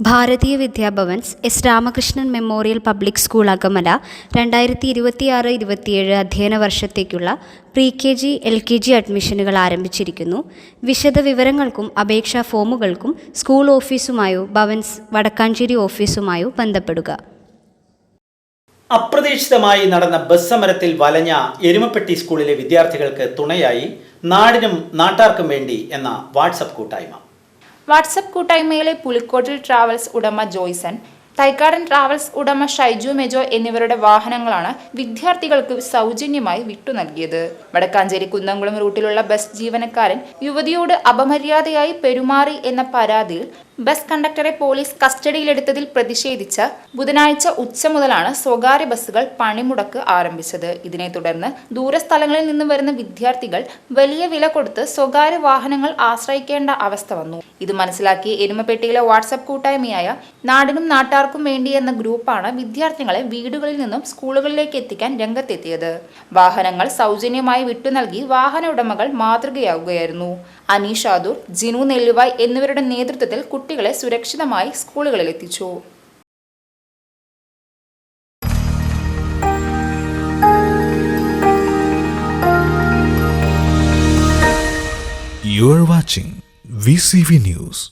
Bharatiya Vidyabhavans S Ramakrishnan memorial public school Akamala രണ്ടായിരത്തി ഇരുപത്തിയാറ് ഇരുപത്തിയേഴ് അധ്യയന വർഷത്തേക്കുള്ള pre K G L K G അഡ്മിഷനുകൾ ആരംഭിച്ചിരിക്കുന്നു. വിശദ വിവരങ്ങൾക്കും അപേക്ഷാ ഫോമുകൾക്കും സ്കൂൾ ഓഫീസുമായോ ഭവൻസ് വടക്കാഞ്ചേരി ഓഫീസുമായോ ബന്ധപ്പെടുക. അപ്രതീക്ഷിതമായി നടന്ന ബസ് സമരത്തിൽ വലഞ്ഞ എരുമപ്പെട്ടി സ്കൂളിലെ വിദ്യാർത്ഥികൾക്ക് തുണയായി നാടിനും നാട്ടാർക്കും വേണ്ടി എന്ന വാട്സപ്പ് കൂട്ടായ്മ. വാട്സപ്പ് കൂട്ടായ്മയിലെ പുലിക്കോട്ടിൽ ട്രാവൽസ് ഉടമ ജോയ്സൺ തൈക്കാടൻ ട്രാവൽസ് ഉടമ ഷൈജു മെജോ എന്നിവരുടെ വാഹനങ്ങളാണ് വിദ്യാർത്ഥികൾക്ക് സൗജന്യമായി വിട്ടു നൽകിയത്. വടക്കാഞ്ചേരി കുന്നംകുളം റൂട്ടിലുള്ള ബസ് ജീവനക്കാരൻ യുവതിയോട് അപമര്യാദയായി പെരുമാറി എന്ന പരാതിയിൽ ബസ് കണ്ടക്ടറെ പോലീസ് കസ്റ്റഡിയിലെടുത്തതിൽ പ്രതിഷേധിച്ച് ബുധനാഴ്ച ഉച്ച മുതലാണ് സ്വകാര്യ ബസ്സുകൾ പണിമുടക്ക് ആരംഭിച്ചത്. ഇതിനെ തുടർന്ന് ദൂരസ്ഥലങ്ങളിൽ നിന്ന് വരുന്ന വിദ്യാർത്ഥികൾ വലിയ വില കൊടുത്ത് സ്വകാര്യ വാഹനങ്ങൾ ആശ്രയിക്കേണ്ട അവസ്ഥ വന്നു. ഇത് മനസ്സിലാക്കി എരുമപ്പെട്ടിയിലെ വാട്സപ്പ് കൂട്ടായ്മയായ നാടിനും നാട്ടാർക്കും വേണ്ടി എന്ന ഗ്രൂപ്പാണ് വിദ്യാർത്ഥികളെ വീടുകളിൽ നിന്നും സ്കൂളുകളിലേക്ക് എത്തിക്കാൻ രംഗത്തെത്തിയത്. വാഹനങ്ങൾ സൗജന്യമായി വിട്ടു നൽകി വാഹന ഉടമകൾ മാതൃകയാവുകയായിരുന്നു. അനീഷ് ആദൂർ ജിനു നെല്ലുവായ് എന്നിവരുടെ നേതൃത്വത്തിൽ കുട്ടികളെ സുരക്ഷിതമായി സ്കൂളുകളിൽ എത്തിച്ചു You are watching VCV News.